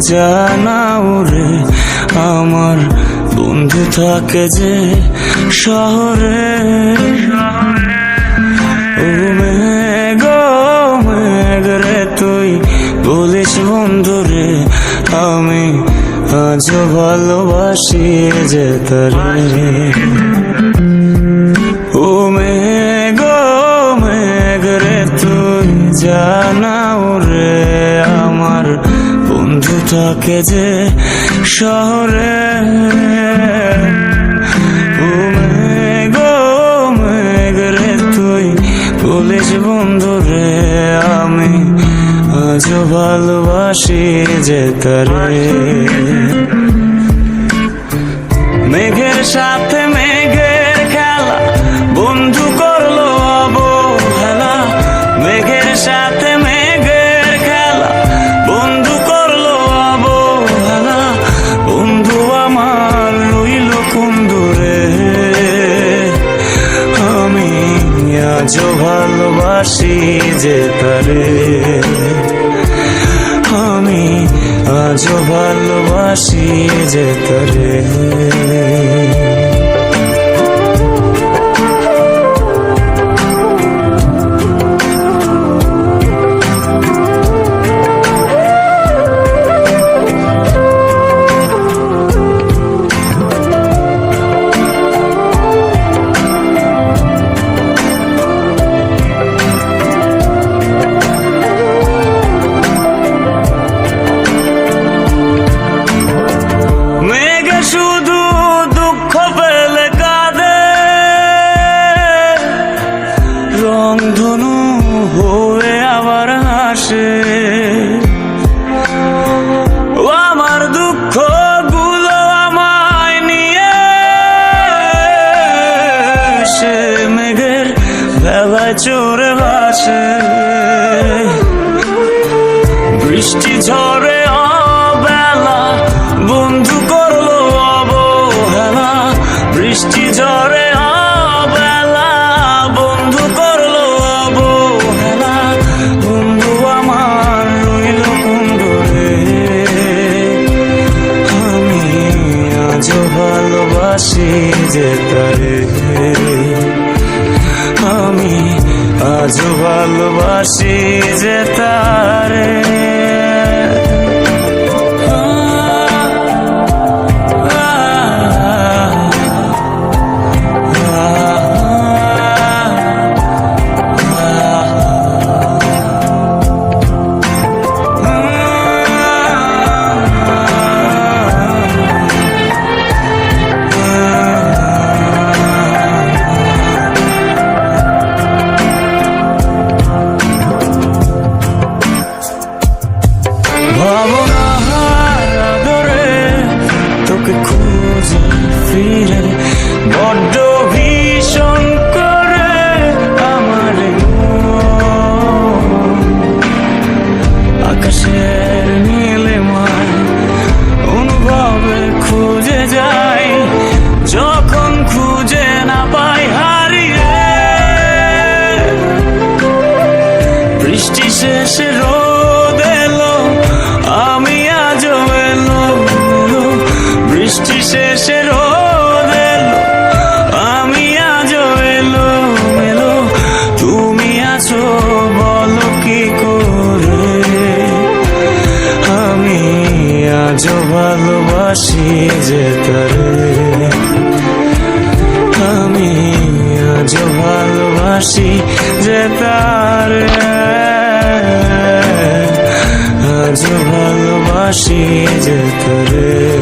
জানাও রে, আমার বন্ধু থাকে যে শহরে। ও রে, তুই বন্ধু রে, আমি আজও ভালোবাসি যে তারে। থাকে যে শহরে। তুই বলিস বন্ধু রে আমি আজ ভালোবাসি যে তারে। আজও ভালোবাসি যে তারে। আমি আজও ভালোবাসি যে তরে। রংধনু হয়ে আবার হাসে আমার দুঃখগুলো আমায় নিয়ে সে মেঘের বেলায় চোরে ভাসে। বৃষ্টি ঝরে অবেলা, বন্ধু করল অবহেলা। বৃষ্টি ঝরে ভালোবাসি যে তারে আমি আজ ভালোবাসি যে তারে বৃষ্টি শেষে রোদ এলো, আমি আজ এলো। বৃষ্টি শেষে রোদ এলো, আমি আজ এলো এলো, তুমি আছো বলো কি করে আমি আজ ভালোবাসি যে তারে আমি আজ ভালোবাসি যে তার আজ ভালোবাসি যে তোরে